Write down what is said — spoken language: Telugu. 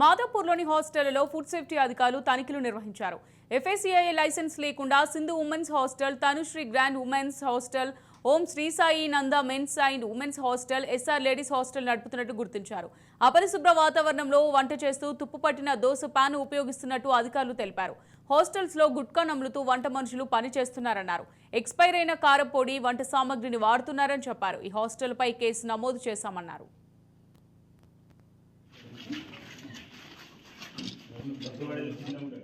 మాధవపూర్లోని హాస్టళ్ళలో ఫుడ్ సేఫ్టీ అధికారులు తనిఖీలు నిర్వహించారు. ఎఫ్ఐసిఐ లైసెన్స్ లేకుండా Sindhu women's hostel Tanushree grand women's hostel Om Sri Sai Nanda men's and women's hostel SR ladies hostel నడుపుతున్నట్టు గుర్తించారు. అపరిశుభ్ర వాతావరణంలో వంట చేస్తూ తుప్పు పట్టిన దోశ పాన్ ఉపయోగిస్తున్నట్టు అధికారులు తెలిపారు. హాస్టల్స్లో గుట్కా నమ్ములుతూ వంట మనుషులు పని చేస్తున్నారన్నారు. ఎక్స్పైర్ అయిన కారపొడి వంట సామగ్రిని వాడుతున్నారని చెప్పారు. ఈ హాస్టల్పై కేసు నమోదు చేశామన్నారు. బస్సు పడేది చిన్నగా